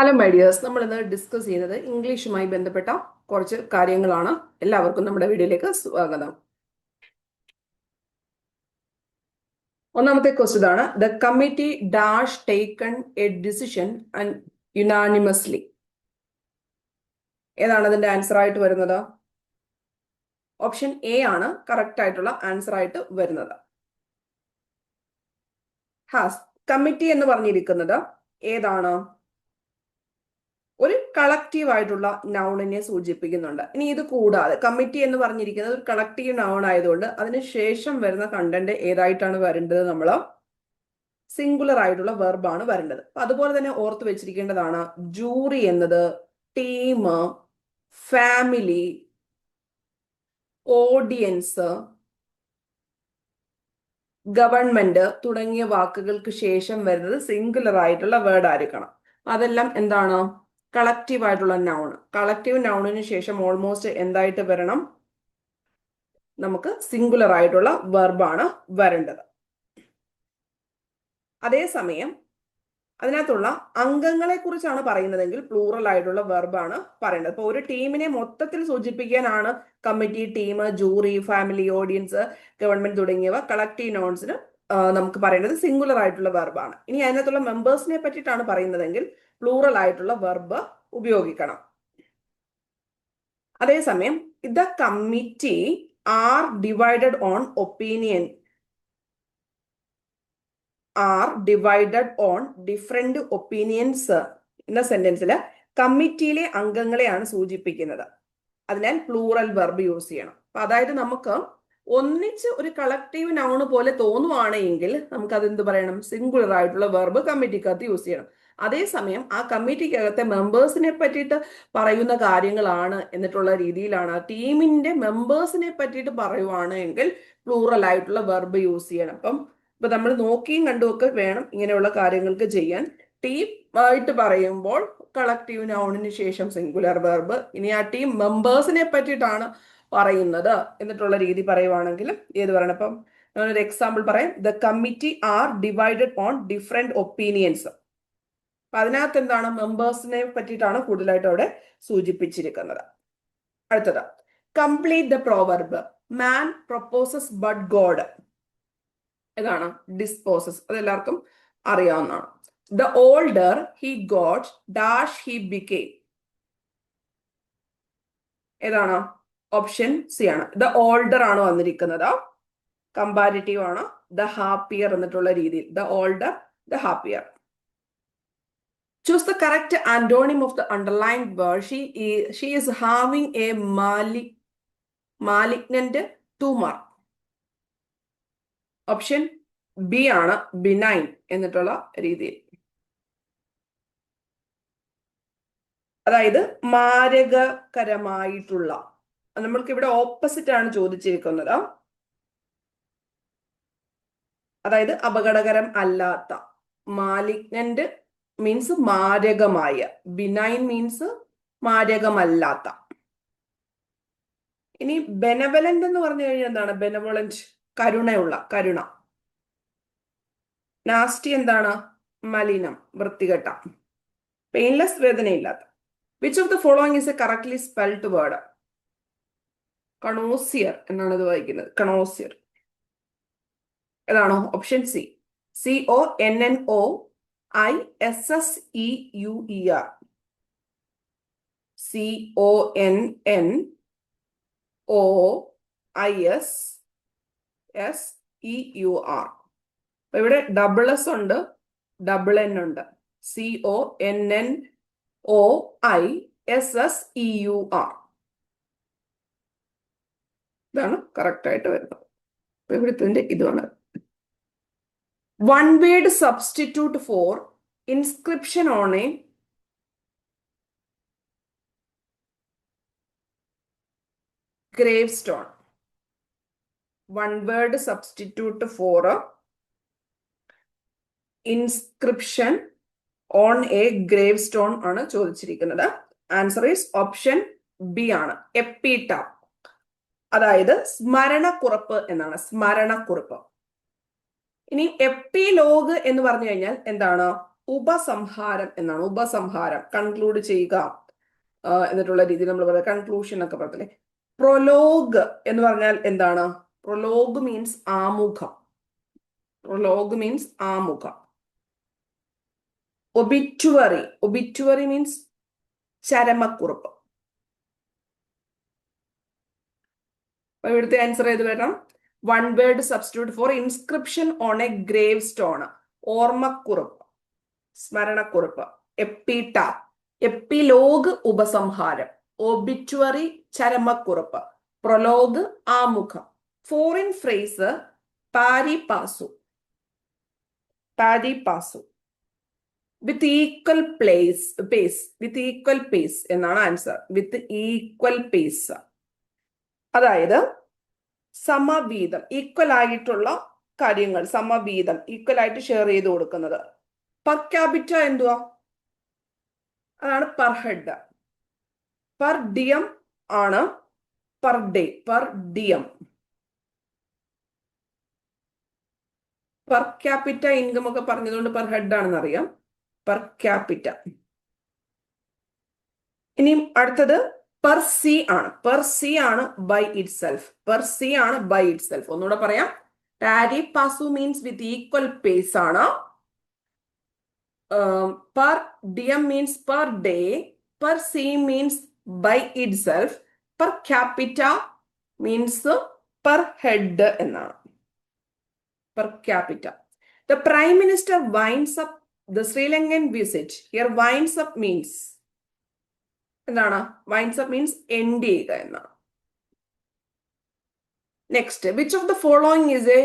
Hello my dears നമ്മൾ ഇന്ന് discuss ചെയ്യുന്നത് ഇംഗ്ലീഷുമായി ബന്ധപ്പെട്ട കുറച്ച് കാര്യങ്ങളാണ്. എല്ലാവർക്കും നമ്മുടെ വീഡിയോയിലേക്ക് സ്വാഗതം. ഒന്നാമത്തെ ക്വസ്റ്റ്യൻ ആണ് the committee dash taken a decision and unanimously ഏതാണ് അതിന്റെ ആൻസർ ആയിട്ട് വരുന്നത്? ഓപ്ഷൻ എ ആണ് കറക്റ്റ് ആയിട്ടുള്ള ആൻസർ ആയിട്ട് വരുന്നത്. ഹാസ് കമ്മിറ്റി എന്ന് പറഞ്ഞിരിക്കുന്നത് ഏതാണ്? കളക്റ്റീവ് ആയിട്ടുള്ള നൗണിനെ സൂചിപ്പിക്കുന്നുണ്ട്. ഇനി ഇത് കൂടാതെ കമ്മിറ്റി എന്ന് പറഞ്ഞിരിക്കുന്നത് ഒരു കളക്റ്റീവ് നൗൺ ആയതുകൊണ്ട് അതിന് ശേഷം വരുന്ന കണ്ടന്റ് ഏതായിട്ടാണ് വരേണ്ടത് നമ്മൾ സിംഗുലർ ആയിട്ടുള്ള വെർബാണ് വരേണ്ടത്. അതുപോലെ തന്നെ ഓർത്ത് വെച്ചിരിക്കേണ്ടതാണ് ജൂറി എന്നത് ടീം ഫാമിലി ഓഡിയൻസ് ഗവൺമെന്റ് തുടങ്ങിയ വാക്കുകൾക്ക് ശേഷം വരുന്നത് സിംഗുലർ ആയിട്ടുള്ള വേർഡ് ആയിരിക്കണം. അതെല്ലാം എന്താണ്? കളക്റ്റീവ് ആയിട്ടുള്ള നൗൺ കളക്റ്റീവ് നൗണിന് ശേഷം ഓൾമോസ്റ്റ് എന്തായിട്ട് വരണം? നമുക്ക് സിംഗുലർ ആയിട്ടുള്ള വെർബാണ് വരേണ്ടത്. അതേസമയം അതിനകത്തുള്ള അംഗങ്ങളെ കുറിച്ചാണ് പറയുന്നതെങ്കിൽ പ്ലൂറൽ ആയിട്ടുള്ള വെർബാണ് പറയേണ്ടത്. അപ്പോൾ ഒരു ടീമിനെ മൊത്തത്തിൽ സൂചിപ്പിക്കാനാണ് committee team jury family audience government തുടങ്ങിയവ കളക്റ്റീവ് നോൺസിന് നമുക്ക് പറയേണ്ടത് സിംഗുലർ ആയിട്ടുള്ള വെർബാണ് ഇനി അതിനകത്തുള്ള മെമ്പേഴ്സിനെ പറ്റിയിട്ടാണ് പറയുന്നതെങ്കിൽ പ്ലൂറൽ ആയിട്ടുള്ള വെർബ് ഉപയോഗിക്കണം. അതേസമയം the committee are divided on opinion are divided on different opinions എന്ന സെന്റൻസിൽ കമ്മിറ്റിയിലെ അംഗങ്ങളെയാണ് സൂചിപ്പിക്കുന്നത്. അതിനാൽ പ്ലൂറൽ വെർബ് യൂസ് ചെയ്യണം. അപ്പൊ അതായത് നമുക്ക് ഒന്നിച്ച് ഒരു കളക്റ്റീവ് നൗണ് പോലെ തോന്നുവാണെങ്കിൽ നമുക്ക് അത് എന്ത് പറയണം? സിംഗുലർ ആയിട്ടുള്ള വെർബ് കമ്മിറ്റിക്കകത്ത് യൂസ് ചെയ്യണം. അതേസമയം ആ കമ്മിറ്റിക്കകത്തെ മെമ്പേഴ്സിനെ പറ്റിയിട്ട് പറയുന്ന കാര്യങ്ങളാണ് എന്നിട്ടുള്ള രീതിയിലാണ്. ടീമിന്റെ മെമ്പേഴ്സിനെ പറ്റിയിട്ട് പറയുവാണ് എങ്കിൽ പ്ലൂറൽ ആയിട്ടുള്ള വെർബ് യൂസ് ചെയ്യണം. അപ്പം ഇപ്പൊ നമ്മൾ നോക്കിയും കണ്ടുമൊക്കെ വേണം ഇങ്ങനെയുള്ള കാര്യങ്ങൾക്ക് ചെയ്യാൻ. ടീം ആയിട്ട് പറയുമ്പോൾ കളക്റ്റീവ് നൗണിന് ശേഷം സിംഗുലർ വെർബ് ഇനി ആ ടീം മെമ്പേഴ്സിനെ പറ്റിയിട്ടാണ് പറയുന്നത് എന്നിട്ടുള്ള രീതി പറയുവാണെങ്കിൽ ഏത് പറയണം? അപ്പം ഞാനൊരു എക്സാമ്പിൾ പറയാം. The committee are divided on different opinions അപ്പൊ അതിനകത്ത് എന്താണ് മെമ്പേഴ്സിനെ പറ്റിയിട്ടാണ് കൂടുതലായിട്ട് അവിടെ സൂചിപ്പിച്ചിരിക്കുന്നത്. അടുത്തത് complete the proverb man proposes but God ഇതാണ് ഡിസ്പോസസ് അതെല്ലാവർക്കും അറിയാവുന്നതാണ്. The older he got dash he became ഏതാണ്? ഓപ്ഷൻ സി ആണ്. ദ ഓൾഡർ ആണ് വന്നിരിക്കുന്നത്. കമ്പാരിറ്റീവ് ആണ്. ദ ഹാപ്പിയർ എന്നിട്ടുള്ള രീതിയിൽ. The older the happier the correct antonym of the underlined word she is, she is having a mali, malignant tumor. Option B ആണ് benign എന്നിട്ടുള്ള രീതിയിൽ. അതായത് മാരകകരമായിട്ടുള്ള. നമ്മൾക്ക് ഇവിടെ ഓപ്പോസിറ്റ് ആണ് ചോദിച്ചിരിക്കുന്നത്. അതായത് അപകടകരം അല്ലാത്ത മാലിഗ്നന്റ് മീൻസ് മാരകമായ. ബിനൈൻ മീൻസ് മാരകമല്ലാത്ത. ഇനി ബെനവലന്റ് എന്ന് പറഞ്ഞു കഴിഞ്ഞാൽ എന്താണ്? ബെനവലന്റ് കരുണയുള്ള കരുണ. നാസ്റ്റി എന്താണ്? മലിനം വൃത്തികെട്ട. Painless വേദനയില്ലാത്ത. Which of the following is a correctly spelled word connoisseur എന്നാണ് ഇത് വായിക്കുന്നത്. കണോസിയർ ഏതാണോ? Option C C O N N O I S S E U E R C O N N O I S S E U R ഇവിടെ double S ഉണ്ട് double N ഉണ്ട്. C O N N O I S S E U R ഇതാണ് correct ആയിട്ട് വരുന്നത്. ഇവിടുത്തെ ഇതാണ് one word substitute for inscription on a grave stone one word substitute for inscription on a grave stone ആണ് ചോദിച്ചിരിക്കുന്നത്. Answer is option B ആണ്. Epitaph. അതായത് സ്മരണക്കുറപ്പ് എന്നാണ്. സ്മരണക്കുറിപ്പ്. ഇനി എപ്പിലോഗ് എന്ന് പറഞ്ഞു കഴിഞ്ഞാൽ എന്താണ്? ഉപസംഹാരം എന്നാണ്. ഉപസംഹാരം. കൺക്ലൂഡ് ചെയ്യുക. എന്നിട്ടുള്ള രീതിയിൽ നമ്മൾ പറയുക കൺക്ലൂഷൻ ഒക്കെ പറഞ്ഞില്ലേ? പ്രൊലോഗ് എന്ന് പറഞ്ഞാൽ എന്താണ്? പ്രൊലോഗ് മീൻസ് ആമുഖം. പ്രൊലോഗ് മീൻസ് ആമുഖം. ഒബിറ്റുവറി ഒബിറ്റുവറി മീൻസ് ചരമക്കുറിപ്പ്. ഇവിടുത്തെ ആൻസർ ചെയ്ത് വരണം? One word substitute for inscription on a grave stone ഓർമ്മക്കുറിപ്പ്. സ്മരണക്കുറിപ്പ്. എപ്പിട്ട. എപ്പിലോഗ് ഉപസംഹാരം. ഒബിറ്റുവറി ചരമക്കുറിപ്പ്. പ്രൊലോഗ് ആമുഖം. Foreign phrase pari passu pari passu with equal place pace with equal pace എന്നാണ് ആൻസർ വിത്ത് ഈക്വൽ പേസ് അതായത് സമവീതം equal ആയിട്ടുള്ള കാര്യങ്ങൾ സമവീതം equal ആയിട്ട് ഷെയർ ചെയ്ത് കൊടുക്കുന്നത്. പെർ ക്യാപിറ്റ എന്തുവാ? അതാണ് പെർ ഹെഡ് പെർ ഡിയം ആണ് per day per diem per capita income ഒക്കെ പറഞ്ഞതുകൊണ്ട് പെർ ഹെഡ് ആണെന്ന് അറിയാം പെർ ക്യാപിറ്റ ഇനിയും അടുത്തത് പെർ സി ആണ്. പെർ സി ആണ് by itself per se ആണ് ബൈ ഇറ്റ് സെൽഫ് ഒന്നുകൂടെ പറയാം. Pari passu means with equal pace ആണ്. Per diem means per day per se means by itself per capita means per head എന്നാണ്. Per capita the prime minister winds up the Sri Lankan visit here winds up means എന്താണ്? Winds up means end ചെയ്യുക എന്നാണ്. Next which of the following is a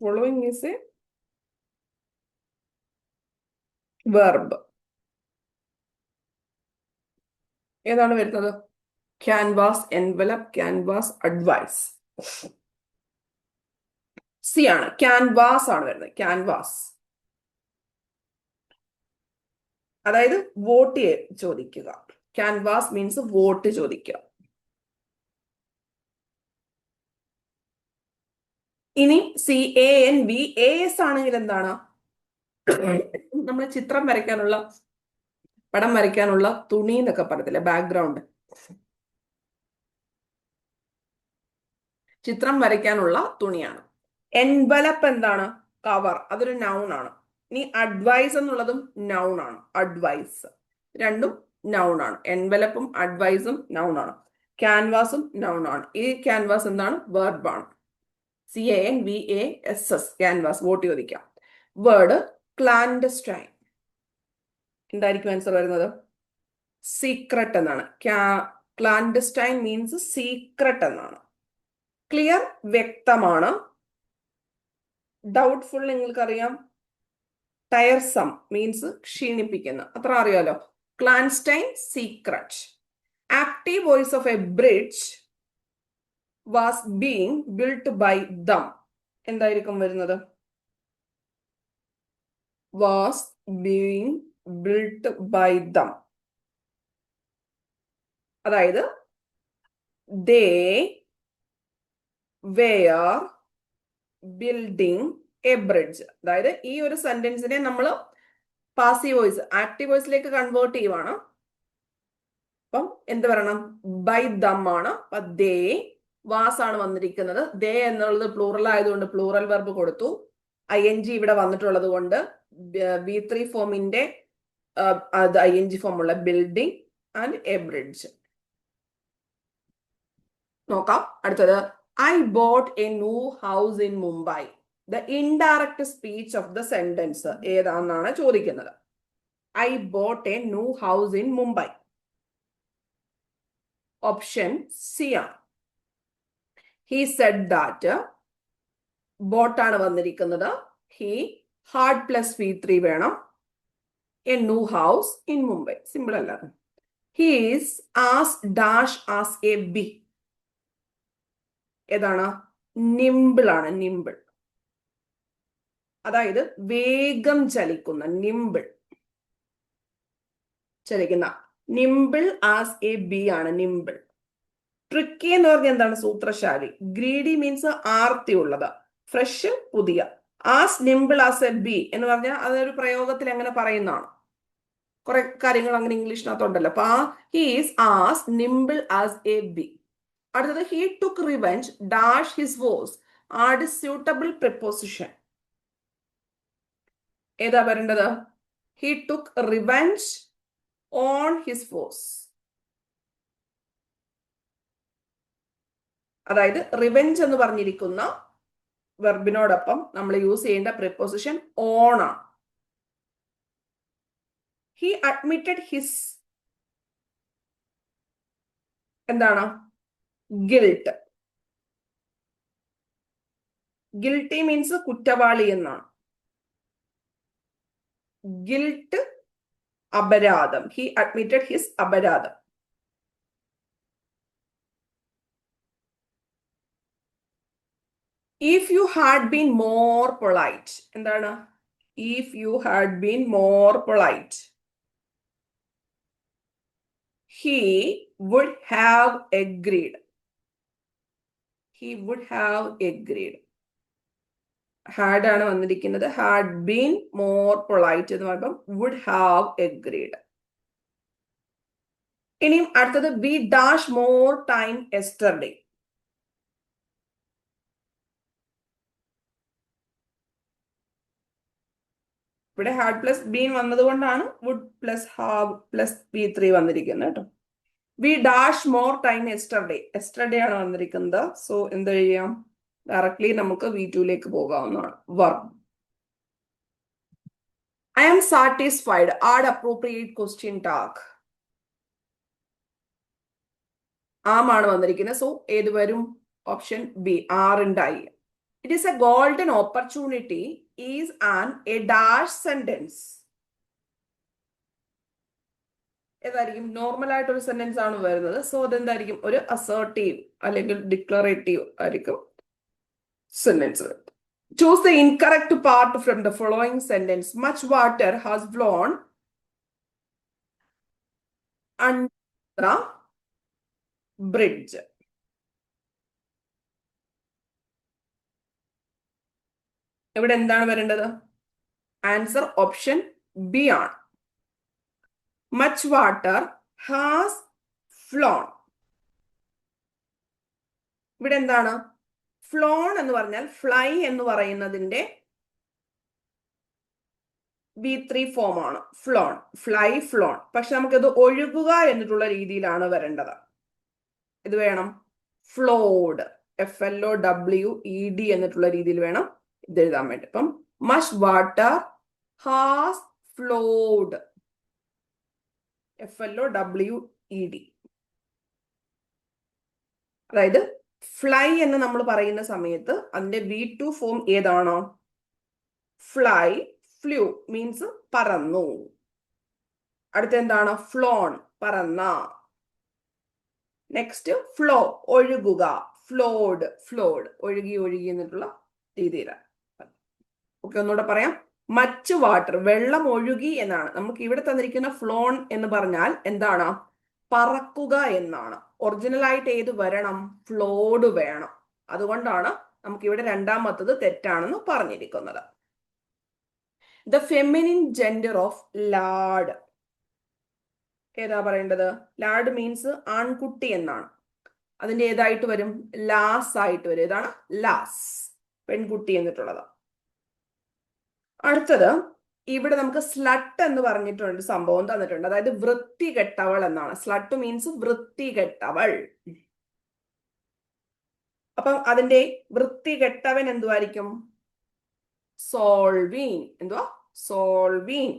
following is a verb ഏതാണ് വരുന്നത്? Canvass envelope canvass advise C ആണ്. Canvas ആണ് വരുന്നത്. Canvas അതായത് vote ചോദിക്കുക. ക്യാൻവാസ് മീൻസ് വോട്ട് ചോദിക്കുക. ഇനി C A N B A S ആണെങ്കിൽ എന്താണ്? നമ്മൾ ചിത്രം വരയ്ക്കാനുള്ള പടം വരയ്ക്കാനുള്ള തുണി എന്നൊക്കെ പറയത്തില്ലേ ബാക്ക്ഗ്രൗണ്ട് ചിത്രം വരയ്ക്കാനുള്ള തുണിയാണ്. എൻവലപ്പ് എന്താണ്? കവർ അതൊരു നൗൺ ആണ്. ഇനി അഡ്വൈസ് എന്നുള്ളതും നൗൺ ആണ്. അഡ്വൈസ് രണ്ടും നൗൺ ആണ്. എൻവലപ്പും അഡ്വൈസും നൗൺ ആണ്. ക്യാൻവാസും നൗൺ ആണ്. ഈ ക്യാൻവാസ് എന്താണ്? വേർബ് ആണ്. C A N V A S S canvass vote ചോദിക്കാം. വേർഡ് ക്ലാൻഡസ്റ്റൈൻ എന്തായിരിക്കും ആൻസർ വരുന്നത്? സീക്രട്ട് എന്നാണ്. ക്ലാൻഡസ്റ്റൈൻ മീൻസ് സീക്രട്ട് എന്നാണ്. ക്ലിയർ വ്യക്തമാണ്. ഡൗട്ട്ഫുൾ നിങ്ങൾക്കറിയാം. ടയർസം മീൻസ് ക്ഷീണിപ്പിക്കുന്നു. അത്ര അറിയാലോ? Clandestine secret active voice of a bridge was being built by them എന്തായിരിക്കും വരുന്നത്? Was being built by them അതായത് they were building a bridge അതായത് ഈ ഒരു സെന്റൻസിനെ നമ്മൾ പാസീവ് വോയിസ് ആക്റ്റീവ് വോയിസിലേക്ക് കൺവേർട്ട് ചെയ്യുവാണ്. അപ്പം എന്ത് പറയണം? ബൈ ദം ആണ്. അപ്പൊ ദേ വാസ് ആണ് വന്നിരിക്കുന്നത്. ദേ എന്നുള്ളത് പ്ലൂറൽ ആയതുകൊണ്ട് പ്ലൂറൽ വെർബ് കൊടുത്തു. ഐ എൻ ജി ഇവിടെ വന്നിട്ടുള്ളത് കൊണ്ട് ബി ത്രീ ഫോമിന്റെ അത് ഐ എൻ ജി ഫോം ഉള്ള ബിൽഡിംഗ് ആൻഡ് എ ബ്രിഡ്ജ് നോക്കാം. അടുത്തത് I bought a new house in Mumbai the indirect speech of the sentence ഏതാണെന്നാണ് ചോദിക്കുന്നത്. I bought a new house in Mumbai option C ആണ്. He said that ബോട്ടാണ് വന്നിരിക്കുന്നത്. He had plus V three വേണം. A new house in Mumbai simple അല്ല. He's as dash as a bee ഏതാണ്? Nimble ആണ്. Nimble അതായത് വേഗം ചലിക്കുന്ന നിമ്പിൾ ചലിക്കുന്ന. നിമ്പിൾ ആസ് എ ബി ആണ് നിമ്പിൾ ട്രിക്കി എന്ന് പറഞ്ഞാൽ എന്താണ്? സൂത്രശാലി. ഗ്രീഡി മീൻസ് ആർത്തി ഉള്ളത്. ഫ്രഷ് പുതിയ. As nimble as a bee എന്ന് പറഞ്ഞാൽ അതൊരു പ്രയോഗത്തിൽ എങ്ങനെ പറയുന്നതാണ്? കുറെ കാര്യങ്ങൾ അങ്ങനെ ഇംഗ്ലീഷിനകത്തുണ്ടല്ലോ. അപ്പൊ ആ he's as nimble as a bee അടുത്തത് he took revenge dash his foes add suitable preposition ഏതാ വരേണ്ടത്? He took revenge on his foes അതായത് റിവെഞ്ച് എന്ന് പറഞ്ഞിരിക്കുന്ന വെർബിനോടൊപ്പം നമ്മൾ യൂസ് ചെയ്യേണ്ട പ്രിപ്പോസിഷൻ ഓൺ ആണ്. ഹി അഡ്മിറ്റഡ് ഹിസ് എന്താണ്? ഗിൽട്ട് ഗിൽട്ടി മീൻസ് കുറ്റവാളി എന്നാണ്. ഗിൽട്ട് അപരാധം ഹി അഡ്മിറ്റഡ് ഹിസ് അപരാധം if you had been more polite എന്താണ് if you had been more polite he would have agreed he would have agreed Had ആണ് വന്നിരിക്കുന്നത്. Had been more polite എന്ന് പറയുമ്പോൾ would have agreed ഇനിയും അടുത്തത് B dash more time yesterday ഇവിടെ had plus been വന്നതുകൊണ്ടാണ് would plus have plus B three വന്നിരിക്കുന്നത് കേട്ടോ. We dash more time yesterday yesterday ആണ് വന്നിരിക്കുന്നത്. സോ എന്ത് ചെയ്യാം? ഡയറക്ട്ലി നമുക്ക് വി ടുവിലേക്ക് പോകാവുന്നതാണ്. Verb I am satisfied add appropriate question tag ആമാണ് വന്നിരിക്കുന്നത്. സോ ഏത് വരും? Option B ആറിന്റായി it is a golden opportunity is an a dash sentence ഏതായിരിക്കും നോർമൽ ആയിട്ടൊരു സെന്റൻസ് ആണ് വരുന്നത്. സോ അതെന്തായിരിക്കും? ഒരു അസേർട്ടീവ് അല്ലെങ്കിൽ ഡിക്ലറേറ്റീവ് ആയിരിക്കും. sentence. Choose the incorrect part from the following sentence. Much water has flown under the bridge. ഇവിടെ എന്താണ് വരേണ്ടത് ആൻസർ ഓപ്ഷൻ ബി ആണ് മച്ച് വാട്ടർ ഹാസ് ഫ്ലോൺ ഇവിടെ എന്താണ് ഫ്ലോൺ എന്ന് പറഞ്ഞാൽ ഫ്ലൈ എന്ന് പറയുന്നതിന്റെ ബി ത്രീ ഫോം ആണ്. ഫ്ലോൺ ഫ്ലൈ ഫ്ലോൺ പക്ഷെ നമുക്കത് ഒഴുകുക എന്നിട്ടുള്ള രീതിയിലാണ് വരേണ്ടത്. ഇത് വേണം flowed F L O W E D എന്നിട്ടുള്ള രീതിയിൽ വേണം ഇത് എഴുതാൻ വേണ്ടി. അപ്പം much water has flowed F L O W E D അതായത് ഫ്ലൈ എന്ന് നമ്മൾ പറയുന്ന സമയത്ത് അതിന്റെ വി ടു ഫോം ഏതാണോ? ഫ്ലൈ ഫ്ലൂ മീൻസ് പറന്നു. അടുത്തെന്താണ് ഫ്ലോൺ പറന്ന. നെക്സ്റ്റ് ഫ്ലോ ഒഴുകുക. ഫ്ലോഡ് ഫ്ലോഡ് ഒഴുകി ഒഴുകി എന്നിട്ടുള്ള രീതിയിലാണ് ഓക്കെ ഒന്നുകൂടെ പറയാം. മച്ച് വാട്ടർ വെള്ളം ഒഴുകി എന്നാണ്. നമുക്ക് ഇവിടെ തന്നിരിക്കുന്ന ഫ്ലോൺ എന്ന് പറഞ്ഞാൽ എന്താണ്? പറക്കുക എന്നാണ്. ഒറിജിനൽ ആയിട്ട് ഏത് വരണം? ഫ്ലോഡ് വേണം. അതുകൊണ്ടാണ് നമുക്ക് ഇവിടെ രണ്ടാമത്തത് തെറ്റാണെന്ന് പറഞ്ഞിരിക്കുന്നത്. The feminine gender of lad ഏതാ പറയേണ്ടത്? ലാഡ് മീൻസ് ആൺകുട്ടി എന്നാണ്. അതിന്റെ ഏതായിട്ട് വരും? ലാസ് ആയിട്ട് വരും. ഏതാണ്? ലാസ് പെൺകുട്ടി എന്നിട്ടുള്ളത്. അടുത്തത് ഇവിടെ നമുക്ക് സ്ലട്ട് എന്ന് പറഞ്ഞിട്ടുണ്ട് സംഭവം തന്നിട്ടുണ്ട്. അതായത് വൃത്തി കെട്ടവൾ എന്നാണ്. സ്ലട്ട് മീൻസ് വൃത്തി കെട്ടവൾ അപ്പം അതിന്റെ വൃത്തി കെട്ടവൻ എന്തുവായിരിക്കും? സോൾവീൻ. എന്തുവാ? Sloven.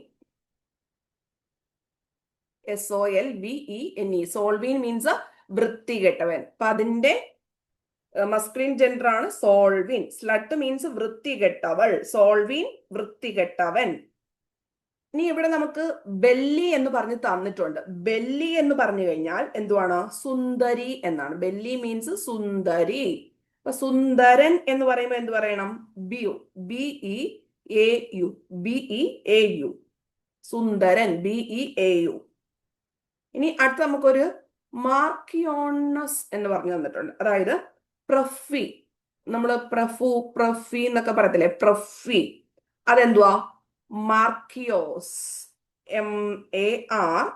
S O L V E N E sloven means വൃത്തി കെട്ടവൻ അപ്പൊ അതിന്റെ മസ്ക്രീൻ ജെൻഡർ ആണ് സോൾവിൻ. സ്ലട്ട് മീൻസ് വൃത്തി കെട്ടവൾ വൃത്തികെട്ടവൾ. വൃത്തി വൃത്തികെട്ടവൻ. ഇനി ഇവിടെ നമുക്ക് ബെല്ലി എന്ന് പറഞ്ഞ് തന്നിട്ടുണ്ട്. ബെല്ലി എന്ന് പറഞ്ഞു കഴിഞ്ഞാൽ എന്തുവാണ്? സുന്ദരി എന്നാണ്. ബെല്ലി മീൻസ് സുന്ദരി. അപ്പൊ സുന്ദരൻ എന്ന് പറയുമ്പോൾ എന്ത് പറയണം? B U. B E A U. B E A U. Sundaran. B E A U. ഇനി അടുത്ത് നമുക്കൊരു മാർക്കിയോണസ് എന്ന് പറഞ്ഞു തന്നിട്ടുണ്ട്. അതായത് പ്രഫി. നമ്മൾ പ്രഫു പ്രഫി എന്നൊക്കെ പറയത്തില്ലേ? പ്രഫി. അതെന്തുവാ? Marquis M A R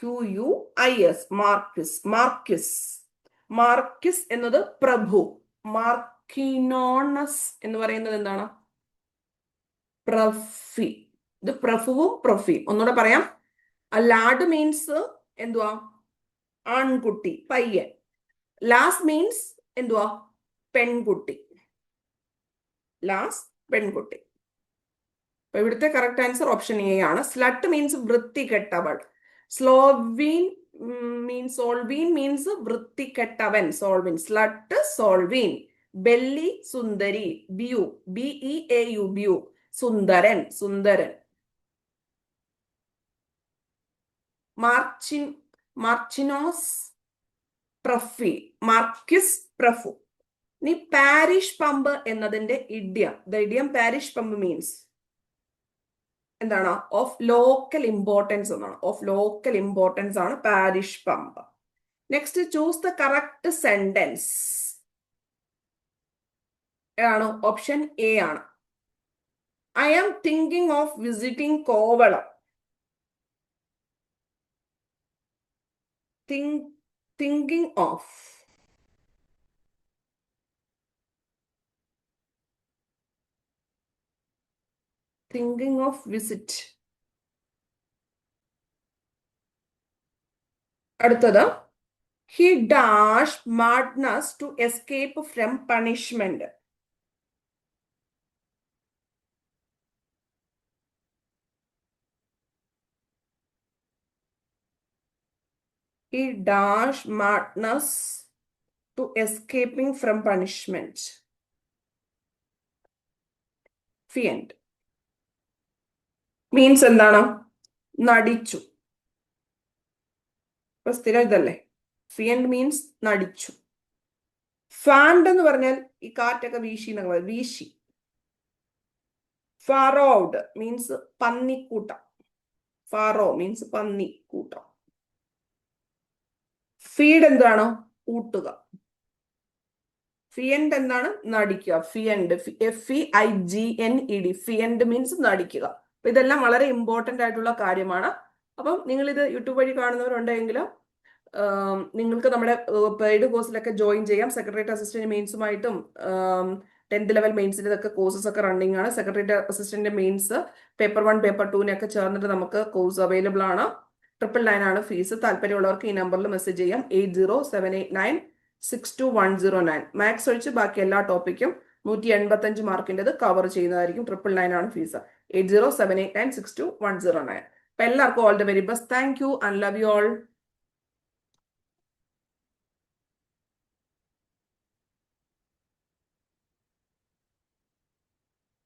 Q U I S marquis marquis marquis എന്നത് പ്രഭു. മാർക്കിനോണസ് എന്ന് പറയുന്നത് എന്താണ്? പ്രഫി. ഇത് പ്രഫുവും പ്രഫി. ഒന്നുകൂടെ പറയാം. ലാഡ് മീൻസ് എന്തുവാ? ആൺകുട്ടി പയ്യൻ. ലാസ് മീൻസ് എന്തുവാ? പെൺകുട്ടി. ലാസ് പെൺകുട്ടി. അപ്പൊ ഇവിടുത്തെ കറക്റ്റ് ആൻസർ ഓപ്ഷൻ എ ആണ്. സ്ലട്ട് മീൻസ് വൃത്തികെട്ടവൾ. സ്ലോവീൻ മീൻസ് സോൾവീൻ മീൻസ് വൃത്തികെട്ടവൻ. Sloven slut sloven belle Sundari. Beau. B E A U beau. സുന്ദരൻ സുന്ദരൻ. മാർച്ചിൻ മാർച്ചിനോസ് പ്രഫി മാർക്കിസ് പ്രഫു ഇനി പാരിഷ് പമ്പ് എന്നതിന്റെ idiom. The idiom parish pump means എന്താണ്? ഓഫ് ലോക്കൽ ഇമ്പോർട്ടൻസ് എന്നാണ്. ഓഫ് ലോക്കൽ ഇമ്പോർട്ടൻസ് ആണ് parish pump next choose the correct sentence ഏതാണ് ഓപ്ഷൻ എ ആണ്. I am thinking of visiting Kovalam thinking thinking thinking of visit അടുത്തത് he dash madness to escape from punishment he dash madness to escaping from punishment. Fiend. Means എന്താണ്? നടിച്ചു. സ്ഥിരം ഇതല്ലേ? Feigned means നടിച്ചു. ഫാൻഡ് എന്ന് പറഞ്ഞാൽ ഈ കാറ്റൊക്കെ വീശി എന്നൊക്കെ പറയും വീശി. ഫറോഡ് മീൻസ് പന്നിക്കൂട്ടം. ഫറോ മീൻസ് പന്നിക്കൂട്ടം. ഫീഡ് എന്താണ്? കൂട്ടുക. ഫിയൻഡ് എന്താണ്? നടിക്കുക. Feigned F E I G N E D feigned means നടിക്കുക. ഇതെല്ലാം വളരെ ഇമ്പോർട്ടന്റ് ആയിട്ടുള്ള കാര്യമാണ്. അപ്പം നിങ്ങൾ ഇത് യൂട്യൂബ് വഴി കാണുന്നവരുണ്ടെങ്കിൽ നിങ്ങൾക്ക് നമ്മുടെ പെയ്ഡ് കോഴ്സിലൊക്കെ ജോയിൻ ചെയ്യാം. സെക്രട്ടറിയറ്റ് അസിസ്റ്റന്റ് മെയിൻസുമായിട്ടും ടെൻത്ത് ലെവൽ മെയിൻസിന്റെ ഒക്കെ കോഴ്സസ് ഒക്കെ റണ്ണിങ് ആണ്. Secretariat assistant mains paper one paper ടൂവിനൊക്കെ ചേർന്നിട്ട് നമുക്ക് കോഴ്സ് അവൈലബിൾ ആണ്. ട്രിപ്പിൾ നയൻ ആണ് ഫീസ് താല്പര്യമുള്ളവർക്ക് ഈ നമ്പറിൽ മെസ്സേജ് ചെയ്യാം. Eight zero seven eight nine six two one zero nine maths ഒഴിച്ച് ബാക്കി എല്ലാ ടോപ്പിക്കും നൂറ്റി എൺപത്തഞ്ച് മാർക്കിന്റെത് കവർ ചെയ്യുന്നതായിരിക്കും ട്രിപ്പിൾ നയൻ ആണ് fees eight zero seven eight nine six two one zero nine. അപ്പൊ എല്ലാവർക്കും all the very best thank you and love you all